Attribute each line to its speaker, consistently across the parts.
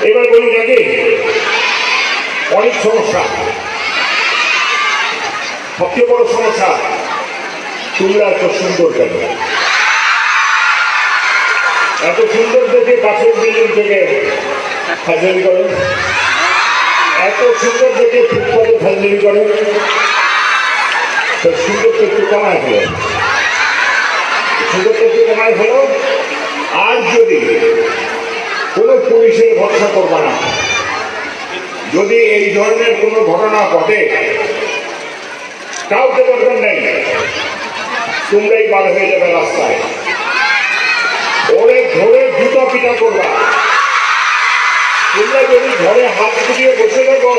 Speaker 1: এবার বলি দেখে, অনেক সমস্যা। সবচেয়ে বড় সমস্যা, তোমরা এত সুন্দর কেন? এত সুন্দর দেখে পাশের বিল্ডিং থেকে ফাজলি করেন এত সুন্দর দেখে ফুটপাতে ফাজলি করেন তো সুন্দর তো একটু কমায় হলো? সুন্দর তো একটু কমায় হলো? আর যদি কোনো পুলিশের ভরসা করবে না, যদি এই ধরনের কোনো ঘটনা ঘটে, কাউকে দরকার নেই, তোমরাই বার হয়ে যাবে রাস্তায় যদি ঘরে হাত ফুটিয়ে বসে থাকো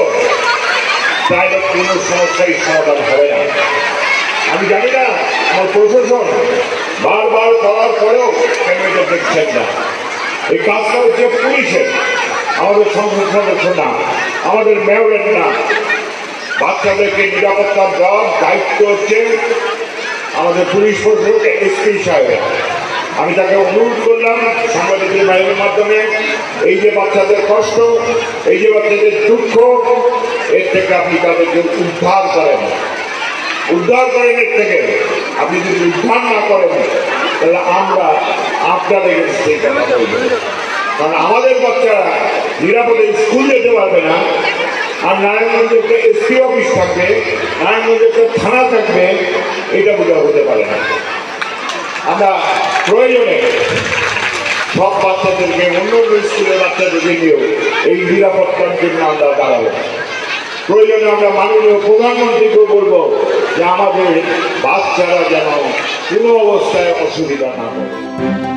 Speaker 1: তাহলে কোনো সমস্যাই সমাধান হবে না। আমি জানি না, আমার প্রশাসন বারবার করার পরেও কেন দেখছেন না। এই কাজটা হচ্ছে পুলিশের। আমাদের সংসদ সদস্য না আমাদের মেয়রের না বাচ্চাদেরকে নিরাপত্তা দেওয়ার দায়িত্ব হচ্ছে আমাদের পুলিশ প্রশাসক এসপি সাহেবের। আমি তাকে অনুরোধ করলাম সাংবাদিকের বাইরের মাধ্যমে। এই যে বাচ্চাদের কষ্ট, এই যে বাচ্চাদের দুঃখ, এর থেকে আপনি তাদেরকে উদ্ধার করেন। উদ্ধার করেন এর থেকে। আপনি যদি উদ্ধার না করেন, তাহলে আমরা আপনাদের সেই। কারণ আমাদের বাচ্চারা নিরাপদে স্কুল যেতে পারবে না, আর নারায়ণগঞ্জে একটা এসপি অফিস থাকবে নারায়ণগঞ্জে একটা থানা থাকবে, এটা বোঝা হতে পারে না। আমরা প্রয়োজনে সব বাচ্চাদেরকে অন্য অন্য স্কুলের বাচ্চাদেরকে নিয়েও এই নিরাপত্তার জন্য আমরা দাঁড়াবো। প্রয়োজনে আমরা মাননীয় প্রধানমন্ত্রীকে বলব যে আমাদের বাচ্চারা যেন কোনো অবস্থায় অসুবিধা না হয়।